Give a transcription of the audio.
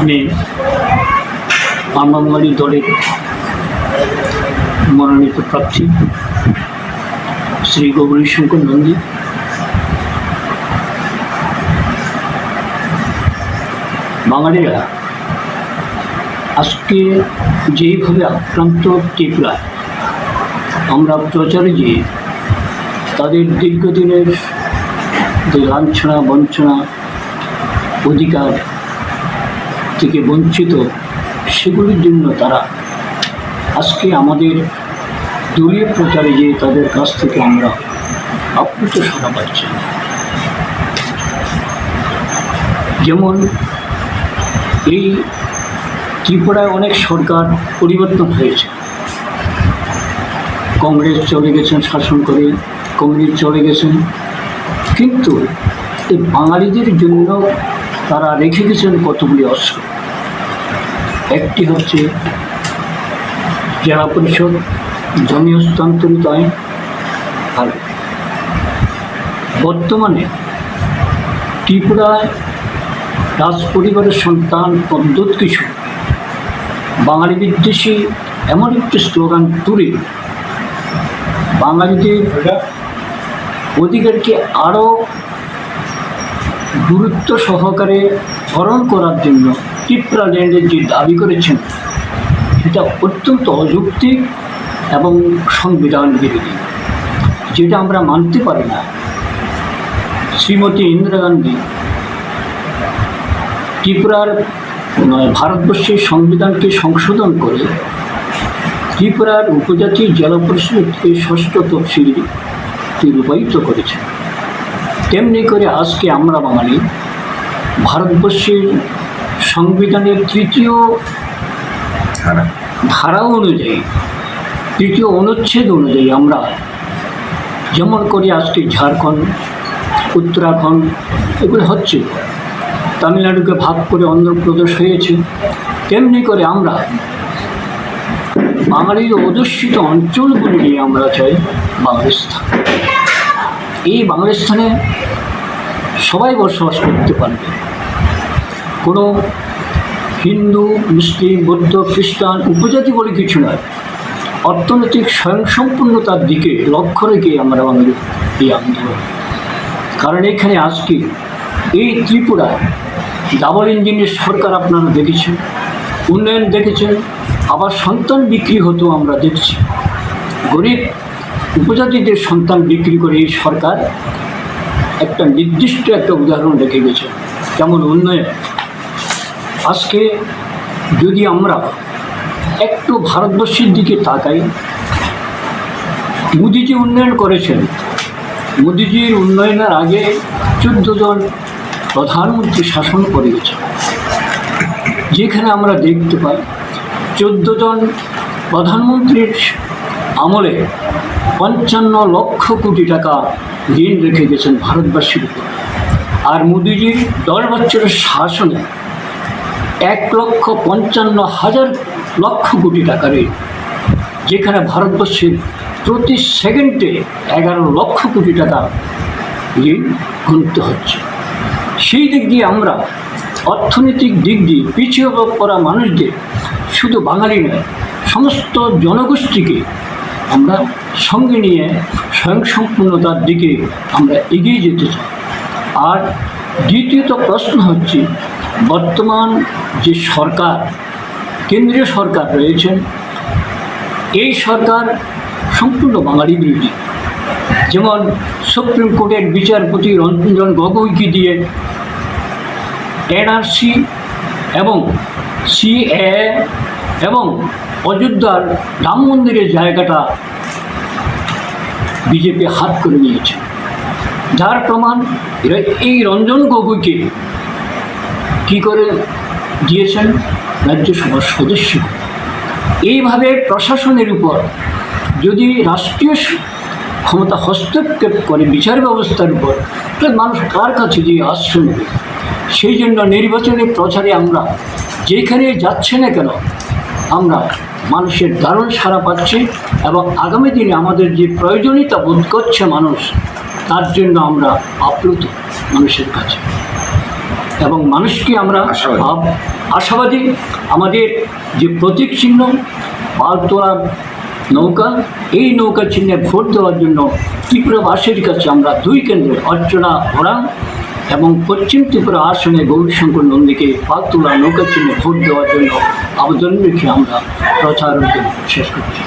আমি আনন্দবাড়ি দলের মনোনীত প্রার্থী শ্রী গৌরী শঙ্কর নন্দী। বাঙালিরা আজকে যেইভাবে আক্রান্ত ত্রিপুরায় আমরা প্রচারে যে তাদের দীর্ঘদিনের যে লাঞ্ছনা বঞ্চনা, অধিকার থেকে বঞ্চিত, সেগুলির জন্য তারা আজকে আমাদের দলীয় প্রচারে যে তাদের কাছ থেকে আমরা আপ্লুত সারা পাচ্ছি। যেমন এই ত্রিপুরায় অনেক সরকার পরিবর্তন হয়েছে। কংগ্রেস চলে গেছেন শাসন করে কংগ্রেস চলে গেছেন। কিন্তু এই বাঙালিদের জন্য তারা রেখে গেছেন কতগুলি অস্ত্র? একটি হচ্ছে জেলা পরিষদ, জমি হস্তান্তরিত আইন, আর বর্তমানে ত্রিপুরায় রাজ পরিবারের সন্তান পদ্ধত কিছু বাঙালি বিদ্বেষী এমন একটি স্লোগান তুলে বাঙালিদের অধিকারকে আরও গুরুত্ব সহকারে হরণ করার জন্য ত্রিপুরা ল্যান্ডের যে দাবি করেছেন, সেটা অত্যন্ত অযৌক্তিক এবং সংবিধান বিরোধী, যেটা আমরা মানতে পারি না। শ্রীমতী ইন্দিরা গান্ধী ত্রিপুরার ভারতবর্ষের সংবিধানকে সংশোধন করে ত্রিপুরার উপজাতি জেলা পরিষদকে ষষ্ঠ তফসিল রূপায়িত করেছে তেমনি করে আজকে আমরা বাঙালি ভারতবর্ষের সংবিধানের তৃতীয় ধারা। অনুযায়ী তৃতীয় অনুচ্ছেদ অনুযায়ী আমরা যেমন করি আজকে ঝাড়খণ্ড উত্তরাখণ্ড এগুলো হচ্ছে তামিলনাড়ুকে ভাগ করে অন্ধ্রপ্রদেশ হয়েছে তেমনি করে আমরা বাঙালির অধ্যুষিত অঞ্চলগুলি নিয়ে আমরা চাই বাংলাস্থান এই বাংলাস্থানে সবাই বসবাস করতে পারবে। কোনো হিন্দু, মুসলিম, বৌদ্ধ, খ্রিস্টান, উপজাতি বলে কিছু নয় অর্থনৈতিক স্বয়ংসম্পূর্ণতার দিকে লক্ষ্য রেখে আমরা বাঙালি এই আন্দোলন। কারণ এখানে আজকে এই ত্রিপুরা ডাবল ইঞ্জিনের সরকার আপনারা দেখেছেন, উন্নয়ন দেখেছেন, আবার সন্তান বিক্রি হতো আমরা দেখছি। গরিব উপজাতিদের সন্তান বিক্রি করে এই সরকার একটা নির্দিষ্ট একটা উদাহরণ রেখে গেছে, যেমন উন্নয়ন। আজকে যদি আমরা একটু ভারতবর্ষের দিকে তাকাই মোদিজি উন্নয়ন করেছেন, মোদিজির উন্নয়নের আগে চোদ্দ জন প্রধানমন্ত্রী শাসন করে গেছে যেখানে আমরা দেখতে পাই, চোদ্দ জন প্রধানমন্ত্রীর আমলে পঞ্চান্ন লক্ষ কোটি টাকা ঋণ রেখে গেছেন ভারতবাসীর উপর। আর মোদিজির দশ বছরের শাসনে এক লক্ষ পঞ্চান্ন হাজার লক্ষ কোটি টাকা ঋণ, যেখানে ভারতবর্ষের প্রতি সেকেন্ডে এগারো লক্ষ কোটি টাকা ঋণ গুনতে হচ্ছে। সেই দিক দিয়ে আমরা অর্থনৈতিক দিক দিয়ে পিছিয়ে পড়া মানুষদের শুধু বাঙালি নয়, সমস্ত জনগোষ্ঠীকে আমরা সঙ্গে নিয়ে স্বয়ংসম্পূর্ণতার দিকে আমরা এগিয়ে যেতে চাই। আর দ্বিতীয়ত প্রশ্ন হচ্ছে, বর্তমান যে সরকার, কেন্দ্রীয় সরকার রয়েছেন, এই সরকার সম্পূর্ণ বাঙালি বিরোধী। যেমন সুপ্রিম কোর্টের বিচারপতি রঞ্জন গগৈকে দিয়ে এনআরসি এবং সিএ এবং অযোধ্যার রাম মন্দিরের জায়গাটা বিজেপি হাত করে নিয়েছে। যার প্রমাণ এই রঞ্জন গগৈকে কী করে দিয়েছেন? রাজ্যসভার সদস্য। এইভাবে প্রশাসনের উপর যদি রাষ্ট্রীয় ক্ষমতা হস্তক্ষেপ করে বিচার ব্যবস্থার উপর, তাহলে মানুষ কার কাছে গিয়ে আশ্রয় সেই জন্য নির্বাচনী প্রচারে আমরা যেখানে যাচ্ছে না কেন আমরা মানুষের দারুণ সাড়া পাচ্ছি এবং আগামী দিনে আমাদের যে প্রয়োজনীয়তা বোধ করছে মানুষ তার জন্য আমরা আপ্লুত মানুষের কাছে এবং মানুষকে আমরা আশাবাদী। আমাদের যে প্রতীক চিহ্ন পালতোলা নৌকা এই নৌকা চিহ্নে ভোট দেওয়ার জন্য ত্রিপুরাবাসীর কাছে আমরা দুই কেন্দ্রে অর্চনা ওরাং এবং পশ্চিম ত্রিপুরা আসনে গৌরীশঙ্কর নন্দীকে পালতোলা নৌকার চিহ্নে ভোট দেওয়ার জন্য আবেদন রেখে আমরা প্রচার শেষ করছি।